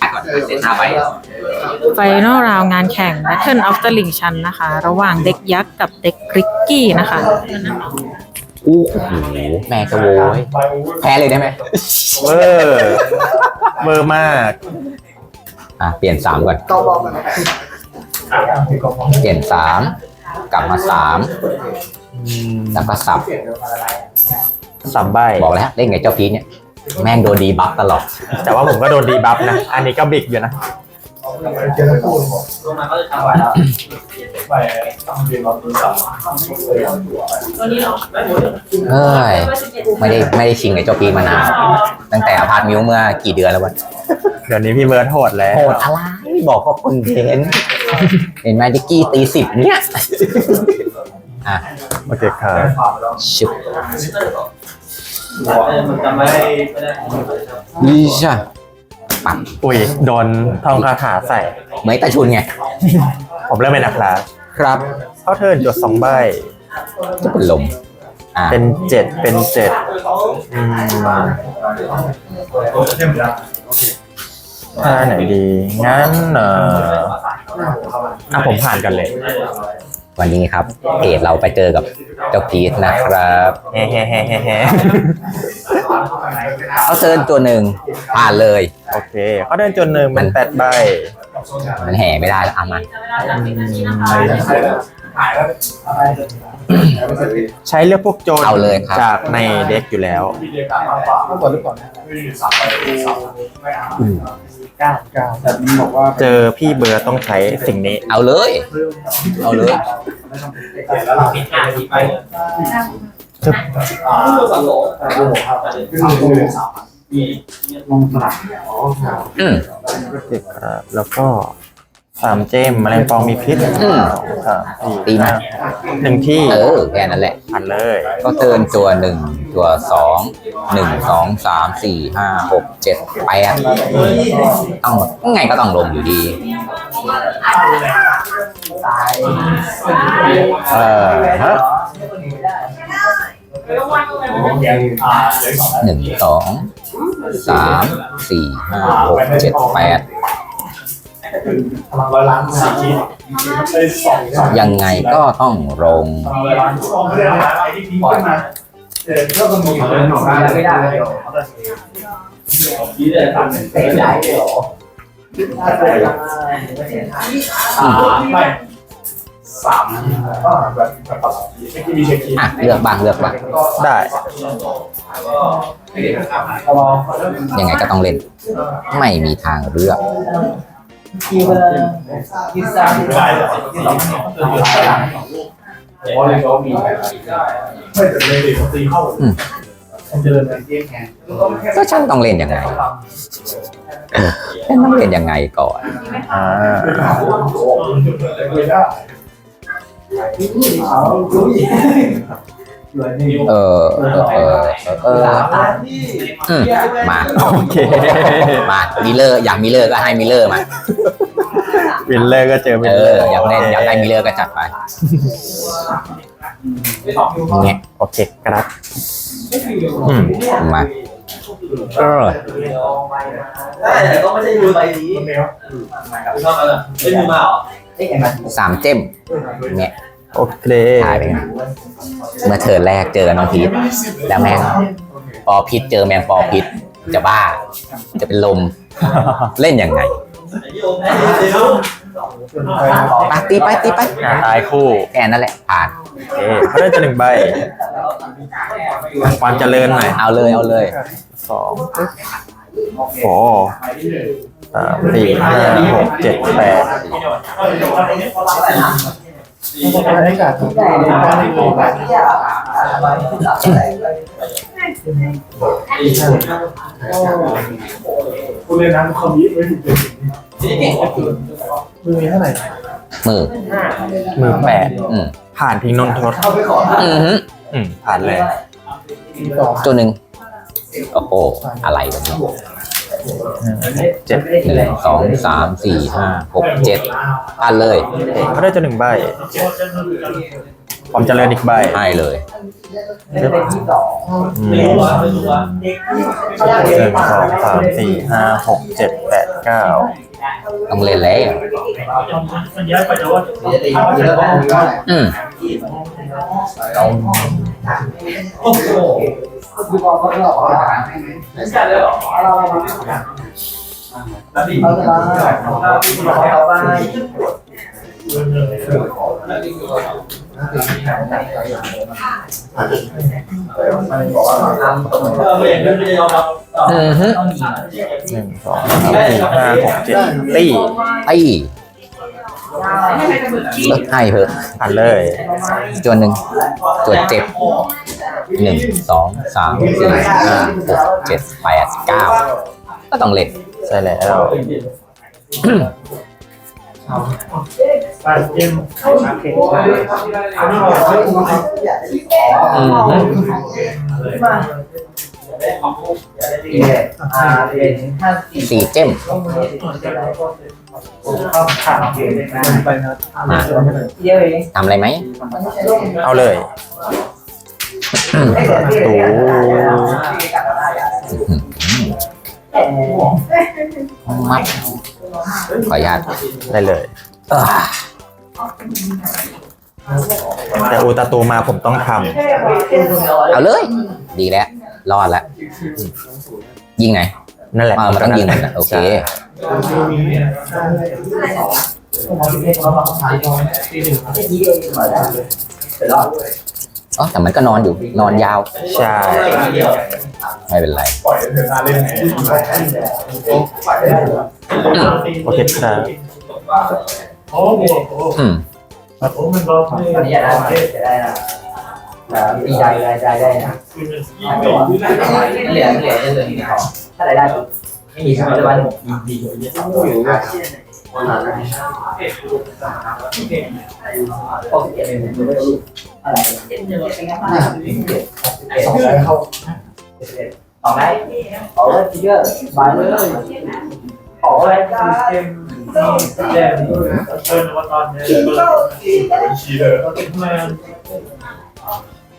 ก่อนเล่นหน้าไปไฟนอลราวงานแข่ง Battle of the Ring ชันนะคะ ระหว่างเด็กยักษ์กับเด็กกริกกี้นะคะอู้หูแม่จะโวยแพ้เลยได้ไหมเวอร์เวอร์มาก อะเปลี่ยนสามก่อนเปลี่ยนสามกลับมาสามแล้วก็สับสามใบบอกแล้วเล่นไงเจ้าพีชเนี่ย แม่งโดนดีบัฟตลอด แต่ว่าผมก็โดนดีบัฟนะ อันนี้ก็บิกอยู่นะเฮ้ย ไม่ได้ไม่ได้ชิงไอ้เจ้าพีชมานานตั้งแต่อพาร์ตมิวเมื่อกี่เดือนแล้ววะเดี๋ยวนี้พี่เบิร์ดโหดแล้วโหดอะไรบอกก็คนเทนเห็นไหมดิกกี้ตีสิบเนี่ย อะโอเคครับชิบ มันจะไม่ไม่ได้ดีช่ะปัดอุ้ยโดนท่องคาถาใส่ เหมยตาชุนไง ผมเริ่มเป็นนักล่าครับเข้าเทิร์นจดสองใบจะเป็นลมอะเป็นเจ็ดเป็นเจ็ดอืมท่าไหนดี งั้นเอ่ออะผมผ่านกันเลย วันนี้ครับเพจเราไปเจอกับเจ้าพีชนะครับเฮ้เฮ้เฮ้เฮ้เฮ้เขาเซิร์นตัวหนึ่งผ่านเลย โอเคเข้าเทิร์นจนหนึ่งเป็นแปดใบมันแห่ไม่ได้แล้วเอามันใช้เลือกพวกโจรเอาเลยครับ จากในเด็กอยู่แล้ว เจอพี่เบิร์ดต้องใช้สิ่งนี้ เอาเลย เอาเลยปิดงานที่ไปจึ๊บสังโลมีอืมเด็กครับแล้วก็ สามเจมแมลงปองมีพิษอืมสามสี่ตีมาหนึ่งที่เออแค่นั้นแหละผ่านเลยก็เทิร์นตัวหนึ่งตัวสองหนึ่งสองสามสี่ห้าหกเจ็ดแปดต้องไงก็ต้องลงอยู่ดี เออฮะหนึ่งสองสามสี่ห้าหกเจ็ดแปด ยังไงก็ต้องลงที่ได้ทำเป็นไม่ได้หรอไม่สามก็แบบแบบที่มีเช็คคีอะเลือกบ้างเลือกบ้างได้ยังไงก็ต้องเล่น ไม่มีทางเลือก ที่ว่าที่สามที่สองเพราะเลยก็มีไม่แต่เลยตีเข้าเจริญเยี่ยงแทนก็ช่างต้องเล่นยังไงฉันต้องเล่นยังไงก่อนอ่า เออเออเออเอออืมมาโอเคมามิเลอร์อยากมิเลอร์ก็ให้มิเลอร์มาวินเลอร์ก็เจอวิเอนเลออร์อยากเล่นอยากได้มิเลอร์ก็จัดไปเนี่ยโอเคครับอืมมาเออแต่ก็ไม่ใช่มือใบนี้ชอบอะไรไม่มือมาหรอสามเจมเนี่ย โอเคทายไปไงเมื่อเทิร์นแรกเจอน้องพีทแล้วแม่งปอพิษเจอแมงปอพิษจะบ้า จะเป็นลม เล่นยังไงไปตีไปตีไปอ่าตายคู่แค่นั้นแหละผ่านโอเคเขาได้จะหนึ่งใบความเจริญหน่อยเอาเลยเอาเลยสองโอ้สามสี่ห้าหกเจ็ดแปด คุณเรียนน้ำคอมมิตไม่ถูกเลยมือมีเท่าไหร่มือมือแปดผ่านพิงนนทศเข้าไปขออือหืออืมผ่านเลยตัวหนึ่งโอ้โหอะไรแบบนี้ เจ็ดหนึ่งสองสามสี่ห้าหกเจ็ดผ่านเลยเขาได้จะหนึ่งใบความเจริญอีกใบให้เลยอืมหนึ่งสองสามสี่ห้าหกเจ็ดแปดเก้าต้องเล่นแล้วมันเยอะ ไปแต่ว่าจะตีเยอะได้ก็อืมโอ้โหคือบอกเขาหลอกว่าไม่ใช่เลยหรอแล้วนี่เขาจะมาเขาไปมันบอกว่าทำเออไม่อย่างนั้นไม่ยอมรับอือฮึหนึ่งสองสามสี่ห้าหกเจ็ดตีไอ้เลิกให้เถอะผ่านเลยจวนหนึ่งจวนเจ็ดหนึ่งสองสามสี่ห้าหกเจ็ดแปดเก้าก็ต้องเล่นใช่แล้ว ไปเอ็มอืมฮึอ่าเป็นห้าสี่สี่เจ้มเข้าขาดเกมไปนะเยอะเองทำอะไรไหม เอาเลยอืมตูมัดขออนุญาตได้เลยอ่าแต่อูตาตูมาผมต้องทเอาเลย ดีแล้ว รอดแล้วยิงไงำนั่นแหละอ่ามันต้องยิงมันนะโอเคใช่อ๋อแต่มันก็นอนอยู่นอนยาว ใช่ ไม่เป็นไรปล่อยเธอเล่นโอเคครับโอ้โหอืมโอ้ มันก็อันนี้ได้จะได้นะดีได้ได้ได้ได้นะคือมันยี่สิบเหลือเหลือจะเหลือนี่เขาถ้าได้ได้ไม่มีสมัยวันหกเจ็ดเป็นอะไรสองได้เข้าสองได้ขอเลยทีเดียวบายเลยขอเลยจ้เต็มแย่เชิญวันตอนนี้ชีเลย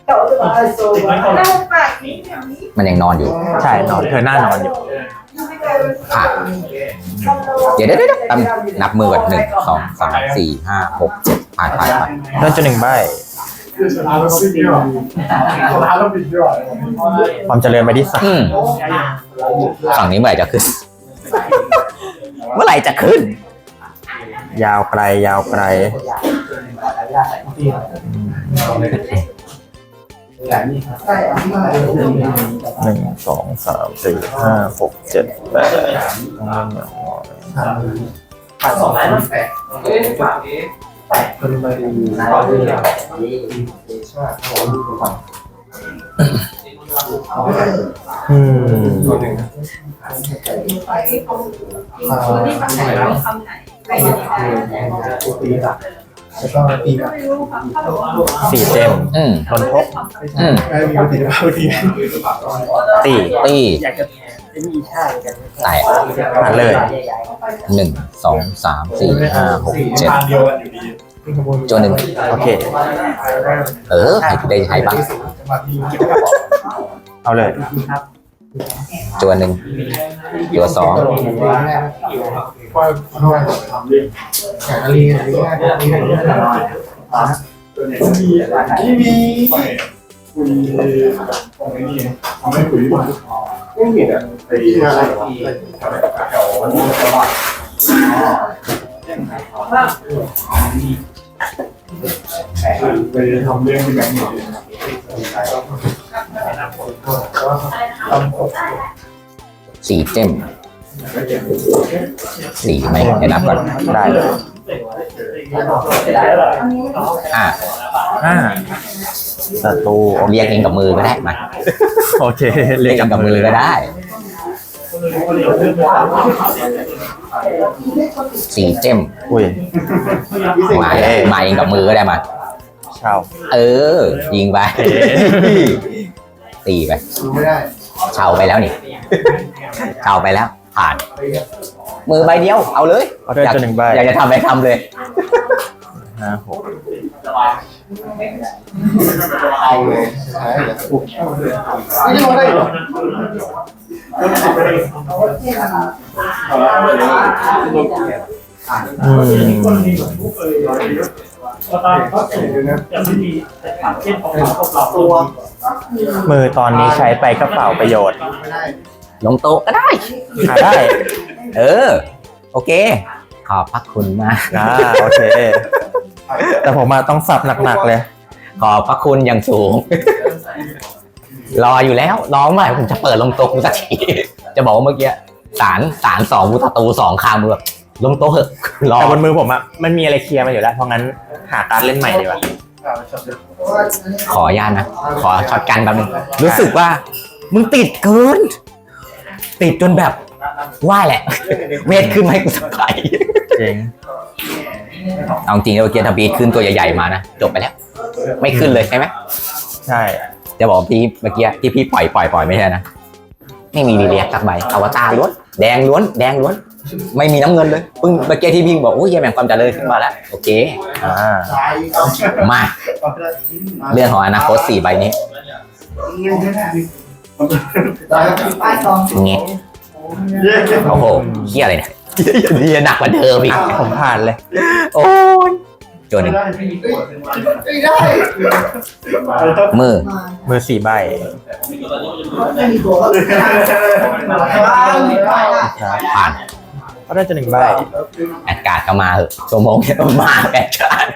มนมันยังนอนอยู่ ใช่นอนเธอหน้านอนอยู่ผ่านเดี๋ยวเดี๋ยวเดี๋ยวแป๊บนับมือก่อนหนึ่งสองสามสี่ห้าหกเจ็ดผ่านผ่านผ่านเลื่อนจนหนึ่งใบคือชนะแล้วปิดยอดชนะแล้วปิดยอดความเจริญไปที่สามอืมฝั่งนี้เมื่อไหร่จะขึ้น เมื่อไหร่จะขึ้น ยาวไกลยาวไกล หนึ่งสองสามสี่ห้าหกเจ็ดแปดต้องเล่นอย่างน้อยสองได้มั้งแปดเอ้ยฝากนี้แปดคนมาดูนะอืมสี่ เจมอืมทนทบอืมไม่มีปฏิภาณที่ตีตีแตกผ่านเลยหนึ่งสองสามสี่ห้าหกเจ็ดทางเดียวกันอยู่ดีจนหนึ่งโอเค เออให้ได้ใช้บ้างเอาเลย จวหนึ่งตัวสองว่าทำเรื่องลีลีลีลีที่มีคุยของนี่ทำให้คุยมาไม่เห็นอะไอ้อะไรแถววันนี้ตลาดไปทำเรื่องที่แบงค์อยู่ สี่เจมสี่ไหมเดี๋ยวนับก่อนได้เลยห้าห้าศัตรูโอเคเรียกเองกับมือก็ได้มาโอเคเรียกเองกับมือก็ได้สี่เจมอุ้ยมามาเองกับมือก็ได้มาชาวเออ ยิงไป ตีไปไม่ได้เช่าไปแล้วนี่ เช่าไปแล้ว ผ่าน มือใบเดียว เอาเลยเอาเดินจนหนึ่งใบอยากจะทำอะไรทำเลย ห้าหกเอาเลยใช่แล้วปุ๊บไม่ได้ได้หรออืม ตัวมือตอนนี้ใช้ไปกระเป๋าประโยชน์ไม่ได้ลงโต๊ะก็ได้หาได้ เออ โอเค ขอบพระคุณมากอ่าโอเค แต่ผมมาต้องสับหนักๆเลย ขอบพระคุณอย่างสูง รออยู่แล้วรอเมื่อไหร่ผมจะเปิดลงโต๊ะกูสักที จะบอกว่าเมื่อกี้สารสารสองกูตะตูสองคามือแบบ ลงโต๊ะเหอะรอแต่บนมือผมอะมันมีอะไรเคลียร์มาอยู่แล้ว เพราะงั้นหาการดเล่นใหม่ดีกว่า ขออนุญาตนะ ขอช็อตกันแป๊บนึงรู้สึกว่า มึงติดเกิน ติดจนแบบว่าแหละ เวทขึ้นมาให้กูสักไปจริงเอาจริงๆเมื่อกี้ถ้าบีทขึ้นตัวใหญ่ๆมานะจบไปแล้ว ไม่ขึ้นเลยใช่ไหมใช่ จะบอกพี่เมื่อกี้ที่พี่ปล่อยปล่อยปล่อยไม่ใช่นะไม่มีรีเลียกสักใบอวตารล้วนแดงล้วนแดงล้วน ไม่มีน้ำเงินเลยเพิ่งเมื่อกี้ที่พี่บอกโอ้ยแม่งความเจริญขึ้นมาแล้ว โอเคอ่าใช้เอามาเรื่องของอนาคตสี่ใบนี้ป้ายซองเงี้ยโอ้โหเฮียอะไรเนี่ยเฮียหนักกว่าเดิมอีกผมผ่านเลย โอ้ยโจหนึ่งไม่ได้มือ มือสี่ใบไม่มีตัวแล้วผ่าน ก็ได้จะหนึ่งใบแอดการ์ดก็มาเหอะชั่วโมงเนี่ยมาแอดการ์ด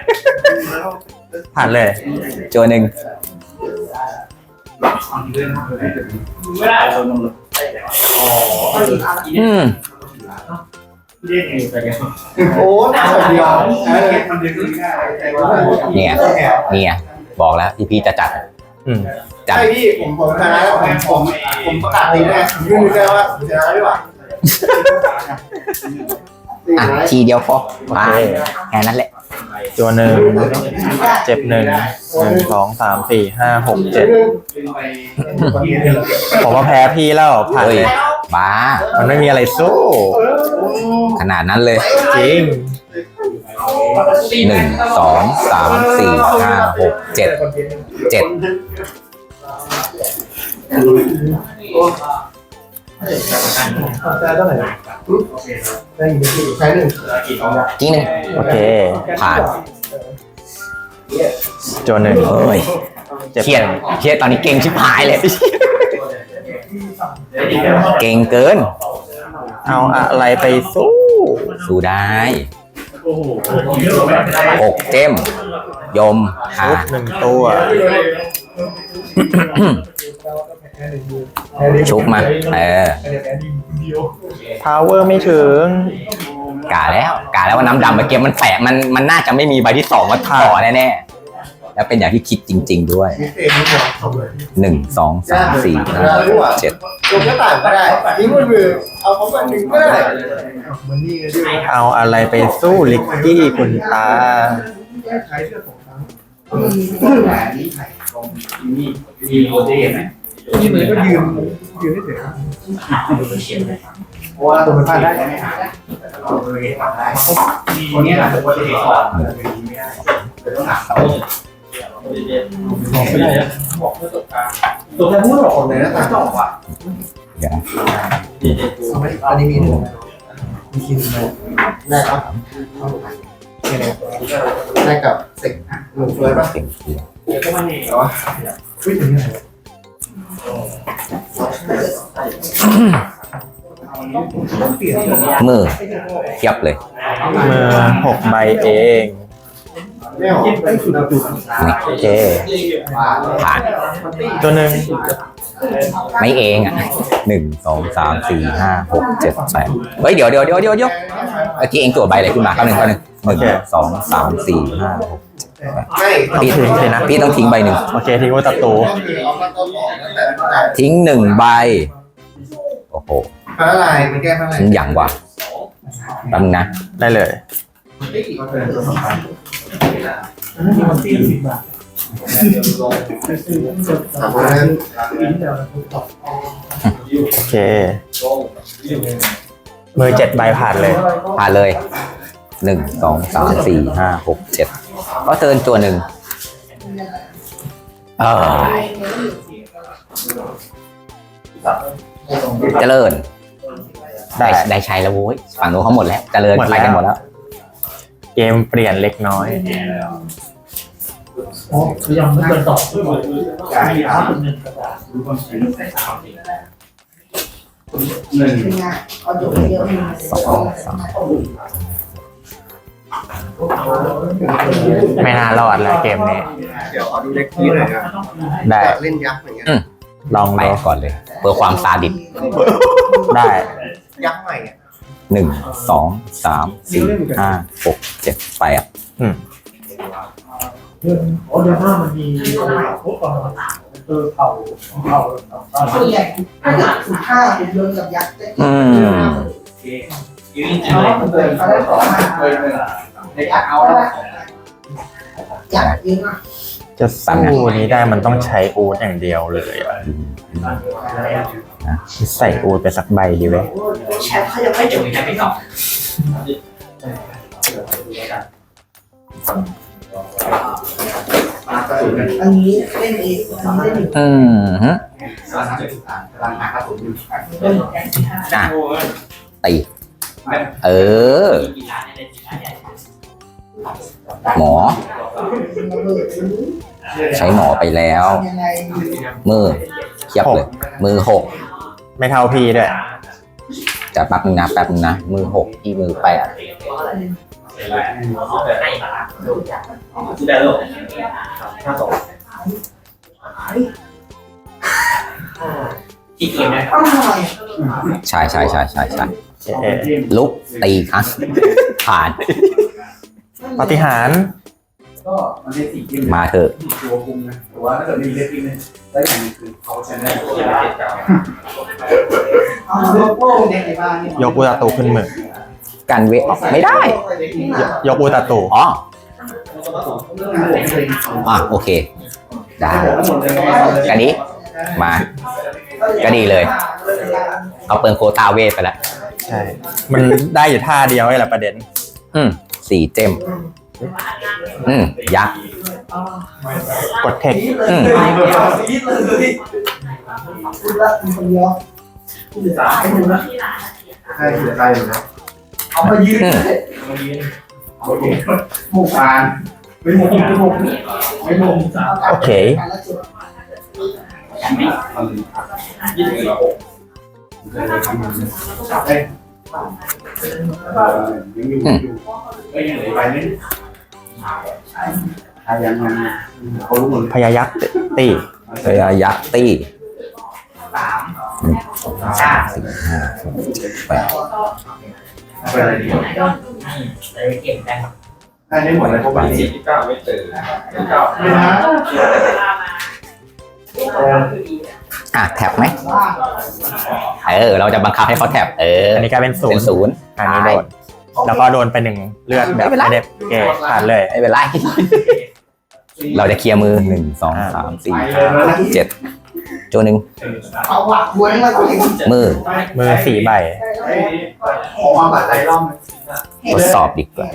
ผ่านเลยโจหนึ่งอืมโอ้หนาเดียวเนี่ยเนี่ยบอกแล้วที่พี่จะจัดอืมจัดใช่พี่ผมผมชนะแล้วผมผมผมประกาศตีแน่ผมยืนยันว่าผมชนะด้วยว่ะ อะทีเดียวพอไปแค่นั้นแหละ ตัวหนึ่งเจ็บหนึ่งหนึ่งสองสามสี่ห้าหกเจ็ดผมว่าแพ้พี่แล้วผ่านเฮ้ยเลยบ้า มันไม่มีอะไรสู้ขนาดนั้นเลยจริงหนึ่งสองสามสี่ห้าหกเจ็ดเจ็ด ได้เท่าไหร่ได้ยินที่ใช้หนึ่งทีหนึ่งโอเค ผ่านตัวหนึ่งเฮ้ยเจ็บเครียดเครียดตอนนี้เก่งชิบหายเลย เก่งเกิน เอาอะไรไปสู้ สู้ได้หกเจมยมหาชุดหนึ่งตัว ชุบมา เออ พาวเวอร์ไม่ถึง กาแล้วกาแล้วว่าน้ำดำเมื่อกี้มันแฝงมันมันน่าจะไม่มีใบที่สองมาต่อแน่ๆแล้วเป็นอย่างที่คิดจริง ๆ ด้วยมีเศษมีหัวเขาเลยหนึ่งสองสามสี่ห้าหกเจ็ดลงหน้าต่างก็ได้ทิ้งบนมือเอาเขามาหนึ่งก็ได้เหมือนนี่ไงที่เอาอะไรไปสู้ลิกกี้คุณตาใช้เสื้อของเขามีโรเจไหม ที่มือก็ยืนยืนได้เฉยเพราะว่าตัวมันพลาดได้ไหมคนนี้แหละตัวที่ก่อนไม่ได้ต้องหาเขาตัวแค่พูดหรอกเลยนะตาจอกว่ะเดี๋ยวอันนี้มีหนึ่งมีคินเลยได้ครับได้กับเซ็กหนึ่งเฟิร์สป่ะเก่งเก่งแต่ว่าวิ่งถึงไหน มือเทียบเลย มือหกใบเองไม่หรอไอ้สุดจุดโอเคผ่านตัวหนึ่งไม่เองอะหนึ่งสองสามสี่ห้าหกเจ็ดแปดเฮ้ยเดี๋ยวเดี๋ยวเดี๋ยวเดี๋ยวเดี๋ยวเมื่อกี้เองตัวใบอะไรขึ้นมาแป๊บนึงแป๊บนึงหนึ่งสองสามสี่ห้าหก ไม่พี่ทิ้งนะพี่ต้องทิ้งใบหนึ่งโอเคทิ้งไว้ตัดตูเอามาต้นหลอกตั้งแต่ตั้งแต่ทิ้งหนึ่งใบ โอ้โหพระลายมันแก้พระลายทิ้งอย่างว่ะแป๊บนึงนะได้เลยสามคนนั้นโอเคมือเจ็ดใบผ่านเลย ผ่านเลยหนึ่งสองสามสี่ห้าหกเจ็ด ก็เตินตัวหนึ่งเออเจริญได้ได้ได้ใช้แล้วโว้ยฝั่งนู้นเขาหมดแล้ว เจริญหมดไปแล้ว กันหมดแล้ว เกมเปลี่ยนเล็กน้อยอ๋อคือยังไม่เกินสองใช่ครับหนึ่งกระดาษหนึ่ง สองสาม ไม่น่ารอดแล้วเกมนี้ เดี๋ยวขอดูเล็กที่หน่อยนะได้ อยากเล่นยักษ์อย่างเงี้ยลองไปดูก่อนเลย เพื่อความซาดิสได้ยักษ์ใหม่อะหนึ่งสองสามสี่ห้าหกเจ็ดแปดอืมเดือนอ๋อเดือนหน้ามันมีพวกของเออเข่าเข่าเข่าส่วนใหญ่ถ้าเกิดสุดท้าเป็นเรื่องกับยักษ์จะอืม เขาว่ามันเป็นเขาได้ของมาเคยหนึ่งในยักษ์เอาแล้วยักษ์เยอะมากจะสู้นี้ได้มันต้องใช้อูดอย่างเดียวเลยอะใส่อูดไปสักใบดีเว้ยแชมป์เขายังไม่จบยังไม่จบอันนี้เล่นเองอันนี้เล่นอยู่อืมฮึสามสิบสามตารางหากระสุนอยู่อะตี เออ หมอ ใช้หมอไปแล้วยังไงมือเทียบเลย มือหกไม่เท่าพี่ด้วยจะแป๊บนึงนะแป๊บนึงนะ มือหกที่มือแปดที่เกมนะต้องหน่อยใช่ใช่ใช่ใช่ใช่เอ๊ะ ลุกตีครั้งผ่านปาฏิหารย์ก็มันได้สี่กิมมาเถอะตัวคุมนะแต่ว่าถ้าเกิดมีเล็กกิมเนี่ยได้อย่างนึงคือเขาชนะเอาโลโก้เด็กในบ้านนี่ยกอูตาตูขึ้นมือกันเวทไม่ได้ยยกอูตาตูอ๋ออะโอเค ได้กันนี้มา ก็ดีเลย เอาเปิงโควตาเวทไปแล้ว ใช่ มันได้อยู่ท่าเดียวไอ้แหละประเด็น อืมสี่เจมอืมยักษ์กดเทคอืมคุณละคุณคนเดียวคุณสามให้ดูนะใช่เสียใจอยู่นะเอามายืนโอเคหมู่การไม่หมู่ไม่หมู่ไม่หมู่โอเคยี่สิบหก เอ้ยยังอยู่อยู่เอ้ยยังเหลือไปไหมใครยังยังเขารู้หมดเลยพยายักษ์ตีเฮ้ยยักษ์ตี้หนึ่งสองสามสี่ห้าหกเจ็ดแปดไปอะไรดีเลยเกมได้ได้ได้หมดเลยเพราะว่าสิบเก้าไม่เจอเก้าไม่นะ อะแท็บไหมเออเราจะบังคับให้เขาแท็บเอออันนี้กลายเป็นศูเป็นนย์ศูนย์อันนี้โดน แล้วก็โดนไปหนึ่งเลือดแบบไม่ได้เกผ่านเลย ไม่เป็นไร เราจะเคลียร์มือหนึ่งสองสามสี่ห้าหกเจ็ดตัวหนึ่งเอาหวักไว้มาตัวเองมือมือสี่ใบขอความบาดใจรอบทดสอบดีกว่า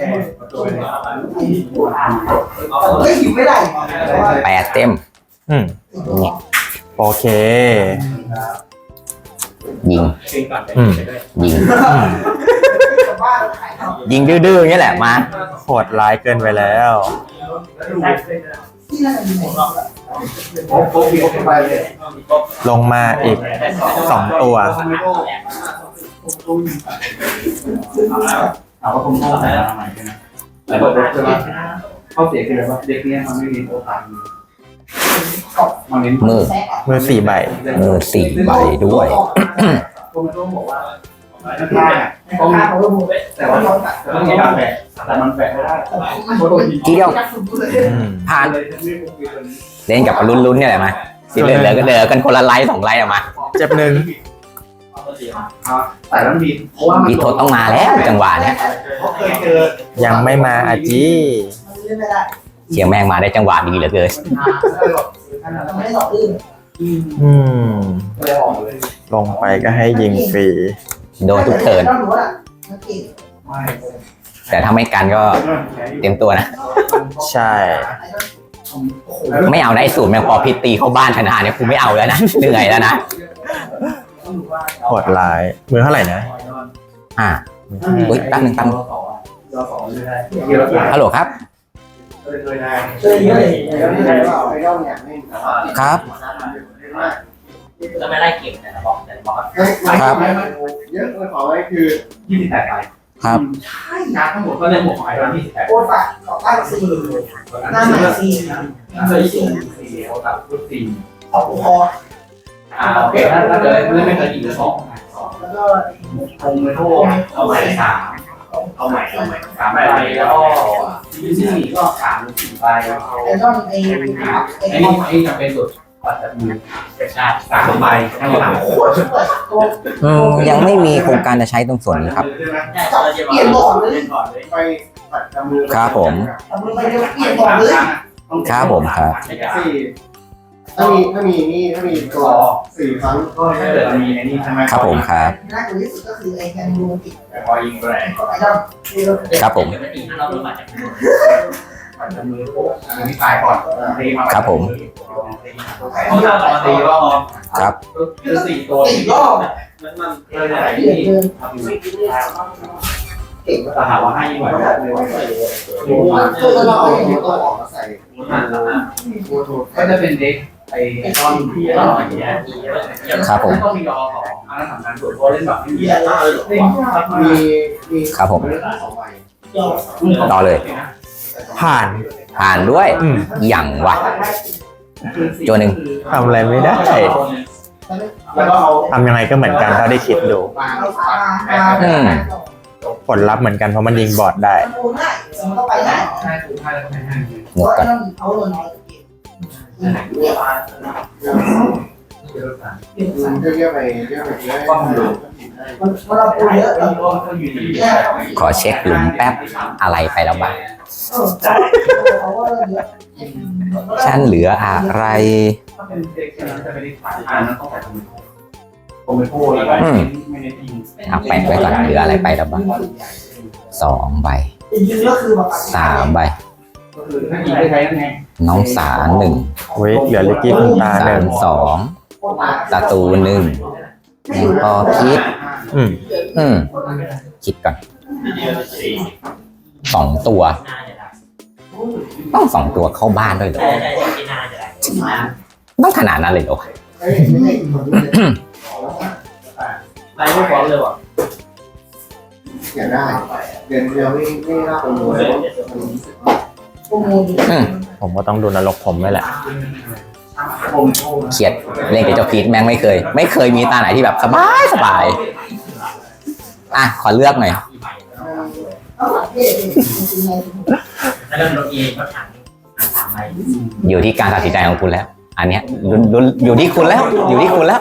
เฮ้ยอยู่ไม่ได้แปดเต็มอืมเนี่ย โอเค ยิงอืมยิงอืมบ้านขายเขายิงดื้อๆอย่างนี้แหละมา โหดร้ายเกินไปแล้วที่นั่นมีหมดโอ้โหเบียดไปเลยลงมาอีกสองตัว เอาก็คงเข้าใส่ละใหม่ใช่ไหมแล้วบอกใช่ไหมเข้าเสียคืออะไรวะเด็กเนี่ยมันไม่มีโอกาสมันเน้น มือมือสี่ใบมือสี่ใบด้วยผมต้องบอกว่าถ้าต้องค่าเขาต้องแต่ว่าต้องมีการแบกแต่มันแบกไม่ได้ทีเดียวอืมผ่านเล่นกับลุ้นๆเนี่ยแหละมาสิเหลือเหลือก็เดือกันคนละไลท์สองไลท์ออกมาเจ็บหนึ่งแต่แล้วมีเพราะว่าอีโทษต้องมาแล้วจังหวะเนี้ยเพราะเคยเจอยังไม่มาอาจีไม่ได้ เสียงแม่งมาได้จังหวะดีเหลือเกินไม่ได้หลอกลื่นอืมเลยออกเลยลงไปก็ให้ยิงฟรี โดนทุกเทิร์นต้องรู้อะโอเคไม่แต่ถ้าไม่กันก็เตรียมตัวนะ ใช่ ไม่เอานะไอ้สูตรแมงปอพิษตีเข้าบ้านชนะเนี่ยกูไม่เอาแล้วนะเหนื่อยแล้วนะโหดร้ายมือเท่าไหร่นะ อ่าอุ้ยแป๊บนึงแป๊บนึงยอสองไม่ได้ฮัลโหลครับ เคยได้เคยเยอะเลยไม่ได้ว่าไอ้ย่องเนี่ยไม่ครับ จะไม่ไล่เก็บแต่บอกแต่บอกครับเยอะเลยขอไว้คือยี่สิบแปดใบครับใช่งานทั้งหมดก็เลยหมดไปวันที่สิบแปดโคตรฝากต่อต้านสี่หน้าใหม่สี่เลยสี่สี่โอตับรุ่นสี่ออกคออ่าโอเคถ้าถ้าเกิดเรื่องไม่เกินอีกสองแล้วก็คงไม่โทษเอาใหม่สามเอาใหม่เอาใหม่สามใบแล้วก็ ยี่สิบสี่ก็สามสี่ใบไอ้ย่องไอ้ไอ้ไอ้นี่ไอ้จำเป็นสุดปัตตานีใช่สามใบทั้งหมดโคตรตัวอืมยังไม่มีโครงการจะใช้ตรงส่วนนี้ครับ เปลี่ยนบอเลยไปปัดจมูกครับผมทำไปเดี๋ยวเปลี่ยนบอเลย ครับผมครับ สี่ ถ้ามีถ้ามีนี่ถ้ามีตัวสี่ครั้งก็ถ้าเกิดมีไอ้นี่ใช่ไหมครับผมครับ น่ากลัวที่สุดก็คือไอ้แคนดูติดแต่พอยิงแรงไอ้ย่องที่เราครับผมปกติถ้าเราดูมาจากปัดจมูกอันนี้ตายก่อนตีมาครับผมเขาจะมาตีรอบครับคือสี่ตัวติดรอบมันมันเลยไหนเปลี่ยนนี่เลยทำอยู่เก่งแต่หาว่าให้ยิ่งกว่าคือเราเอาอย่างนี้ตัวออกมาใส่ก็จะเป็นเด็ก ไอ้ตอนที่เราอย่างเงี้ยครับผมต้องมีรอสองอันนั้นสำคัญสุดเพราะเล่นแบบนี้มีมีครับผมสองใบต่อเลย ผ่านผ่านด้วยอืมอย่างวะตัวหนึ่งทำอะไรไม่ได้แล้วก็เอาทำยังไงก็เหมือนกันเท่าที่คิดดูเอาขามาอืมผลลัพธ์เหมือนกันเพราะมันยิงบอร์ดได้มันดูง่ายมันก็ไปได้ใช่ถูกใช่แล้วก็ไม่ให้งดก่อน เอาเงินมาเก็บเก็บเรียกไปเรียกไปเรียกมันมันเราปูเยอะเราก็อยู่ดีขอเช็คหลุมแป๊บอะไรไปแล้วบ้างเออเขาว่าเยอะฉันเหลืออะไรถ้าเป็นเด็กนั้นจะไม่ได้ผ่านอันนั้นต้องใส่คอมพิวเตอร์คอมพิวเตอร์แล้วก็ไม่ได้ยิงเอาแปะไว้ก่อนเหลืออะไรไปแล้วบ้างสองใบจริงๆก็คือแบบสามใบก็คือถ้ายิงได้ใช้ยังไงน้องสาหนึ่ง เว้ยเหลือลิกกี้คุณตาสาหนึ่งรสองตาตูหนึ่งแล้วก็คิด อืมอืมคิดก่อนสองตัว ต้องสองตัวเข้าบ้านด้วยเหรอใช่ใช่ที่น่าจะได้ต้องขนาดนั้นเลยเหรอเอ้ยไม่ใช่คนนี้ไปไม่พร้อมเลยว่ะเขียนได้เดือนเดียวไม่ไม่น่าเป็นเลยข้ อมูลผมก็ต้องดูนรกผมไว้แหละเครียดเล่นกับเจ้าพีทแม่งไม่เคย ไม่เคยมีตาไหนที่แบบสบายสบาย อะ ขอเลือกหน่อยเอาหลักเท่จริงๆไงแล้วเริ่มรถเองก็ถังถังไปอยู่ที่การตัดสินใจของคุณแล้ว อันเนี้ยลุ้นลุ้นอยู่ที่คุณแล้ว อยู่ที่คุณแล้ว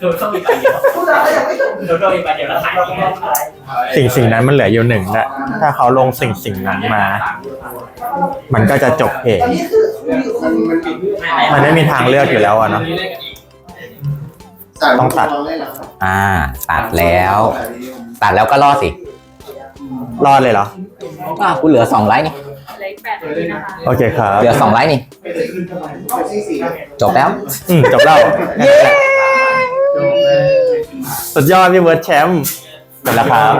โดนต้องมีไปเดียวพูดเราก็ยังไม่จบโดนต้องมีไปเดียวแล้วขายที่สิ่งสิ่งนั้นมันเหลืออยู่หนึ่งนะถ้าเขาลงสิ่งสิ่งนั้นมา มันก็จะจบเพจตอนนี้คืออยู่คนมันปิดมันไม่มีทางเลือกอยู่แล้วอะเนาะ ต้องตัด อ่า ตัดแล้ว ตัดแล้วก็รอดสิรอดเลยเหรอ อะกูเหลือสองไลน์นี่โอเคครับเหลือสองไลน์นี่ จบแล้ว อืมจบแล้ว สุดยอดพี่เบิร์ดแชมป์เสร็จแล้วครับ